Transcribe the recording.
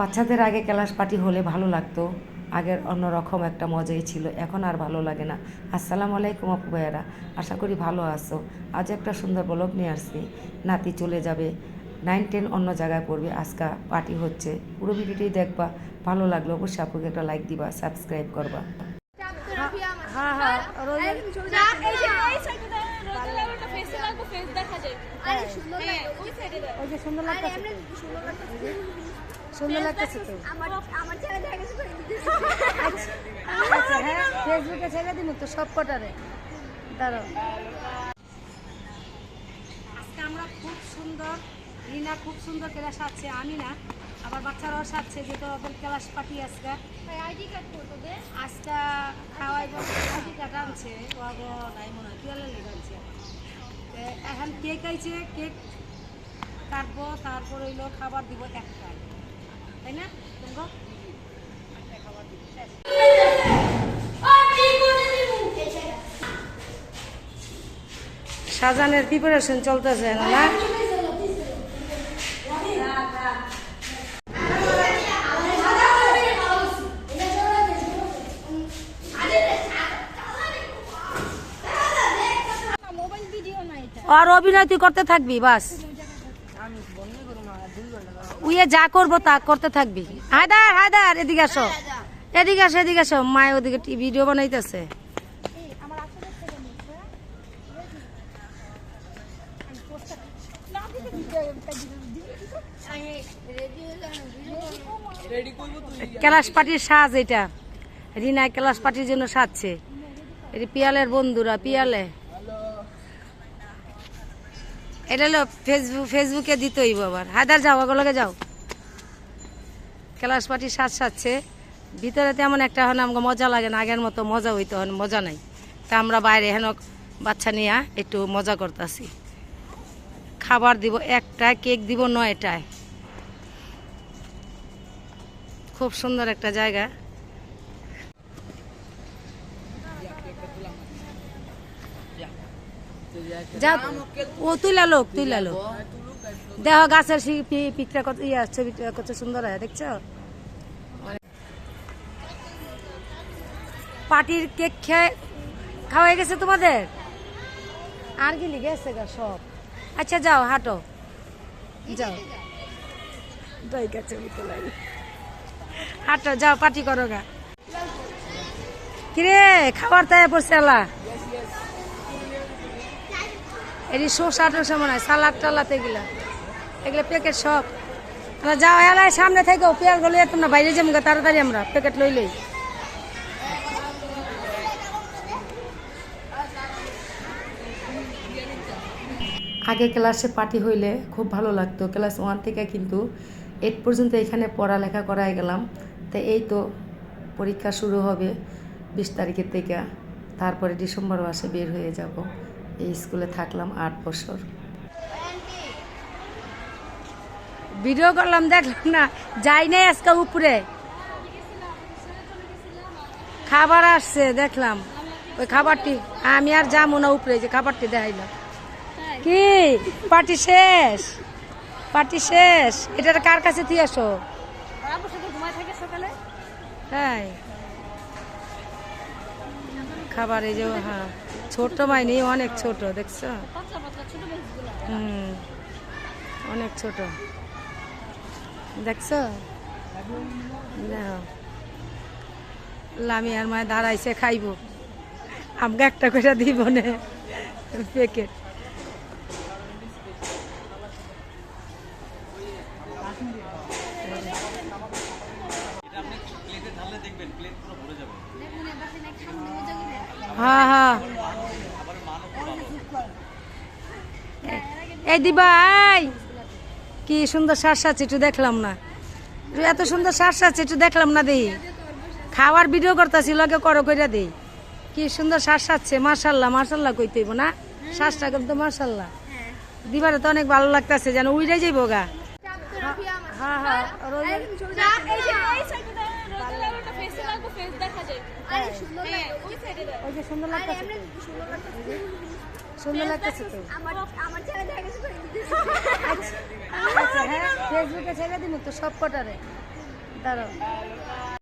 বাচ্চাদের আগে class party হলে ভালো লাগতো। আগের অন্যরকম একটা মজাই ছিল এখন আর ভালো লাগে না। আসসালামু আলাইকুম আপু ভাইয়ারা আশা করি ভালো আছো। আজ একটা সুন্দর ব্লগ নিয়ে আসছি। নাতি চলে যাবে নাইন টেন অন্য জায়গায় পড়বে। আজকা পার্টি হচ্ছে। পুরো ভিডিওটি দেখবা ভালো লাগল অবশ্যই আপুকে একটা লাইক দিবা সাবস্ক্রাইব করবা। হ্যাঁ হ্যাঁ রোজা ওই যে সুন্দর লাগতেছে তো। সুন্দর লাগতেছে। তো। আচ্ছা হ্যাঁ ফেসবুকে ছেড়ে দিন তো সব কটারে দাঁড়াও। আজকে আমরা খুব সুন্দর রিনা খুব সুন্দর ক্লাস আমি না আবার বাচ্চারাও সাজছে যেহেতু ওদের ক্লাস পার্টি আজকে। আজকে খাওয়াই আইডি কার্ড আনছে। বাবা নাই মনে হয় আনছে। এখন কেক আইছে, কেক কাটবো, তারপর হইল খাবার দিব একটা। তাই না দেখো একটা খাবার দিব শাহজাহানের প্রিপারেশন চলতেছে না? আর অভিনয় তুই করতে থাকবি, বাস। উইয়ে যা করব তা করতে থাকবি। হায়দার হায়দার, এদিকে আসো। এদিকে আসো এদিকে আসো। মায়ের ওদিকে ভিডিও বানাইতেছে। ক্লাস পার্টির সাজ এটা। রিনা ক্লাস পার্টির জন্য সাজছে। এটি পিয়ালের বন্ধুরা, পিয়ালে। এটা হলো ফেসবুক ফেসবুকে দিতেই আবার। হায়দার যাও ওগুলোকে যাও। ক্লাস পার্টি সাজ সাজছে। ভিতরে তেমন একটা হন, আমাকে মজা লাগে না। আগের মতো মজা হইতে হন, মজা নাই। তা আমরা বাইরে হেন বাচ্চা নিয়ে একটু মজা করতেছি। খাবার দিব একটায়, কেক দিব নয়টায়। খুব সুন্দর একটা জায়গা। যা, ও তুইলা লোক তুইলা লোক। দেহ গাছের পিকটা কত ইয়া ছবিটা কত সুন্দর হয়, দেখছ? পার্টির কেক খেয়ে খাওয়া গেছে তোমাদের? আর গিলি গেছে গা সব? আচ্ছা যাও, হাঁটো। যাও। হাঁটো, যাও, পার্টি করো গা। কিরে, খাবার তাই পড়ছে আলা? এটি শসা টসা মনে হয়, সালাদ টালাদ এগুলা। এগুলো প্যাকেট সব। আমরা যাও, এলাই সামনে থেকে, পেঁয়াজ গলে তোমরা বাইরে যাব তাড়াতাড়ি আমরা প্যাকেট লই লই। আগে ক্লাসে পার্টি হইলে খুব ভালো লাগতো, ক্লাস ওয়ান থেকে কিন্তু এইট পর্যন্ত এখানে পড়ালেখা করায় গেলাম। তো এই তো পরীক্ষা শুরু হবে বিশ তারিখের থেকে, তারপরে ডিসেম্বর মাসে বের হয়ে যাব। এই স্কুলে থাকলাম আট বছর। ভিডিও করলাম দেখলাম না যাই নাই আজকে উপরে। খাবার আসছে দেখলাম। ওই খাবারটি আমি আর যাব না উপরে যে খাবারটি দেখাইলাম কি? পার্টি শেষ? পার্টি শেষ? এটা কার কাছে তুই আসো? তাই? খাবার এই যে হ্যাঁ ছোট মাইনি অনেক ছোট দেখছ? হুম অনেক ছোট। দেখছ? দেখো। লামি আর মায় দাঁড়াইছে খাইব। আমাকে একটা করে দিব নে প্যাকেট। হ্যাঁ হ্যাঁ। এই দিবা, এই। কি সুন্দর শ্বাস আছে একটু দেখলাম না। এত সুন্দর শ্বাস আছে একটু দেখলাম না, দেই। খাওয়ার ভিডিও করতেছি, লগে করো কইরা দেই। কি সুন্দর শ্বাস আছে মার্শাল্লাহ মার্শাল্লাহ কইতে হইব না? শ্বাসটা কিন্তু মার্শাল্লাহ দিবারে তো অনেক ভালো লাগতেছে, যেন উইরে যাইব গা। হ্যাঁ হ্যাঁ সুন্দর। সুন্দর লাগতেছে আচ্ছা হ্যাঁ ফেসবুকে ছেড়ে দিন তো সব কটারে দাঁড়াও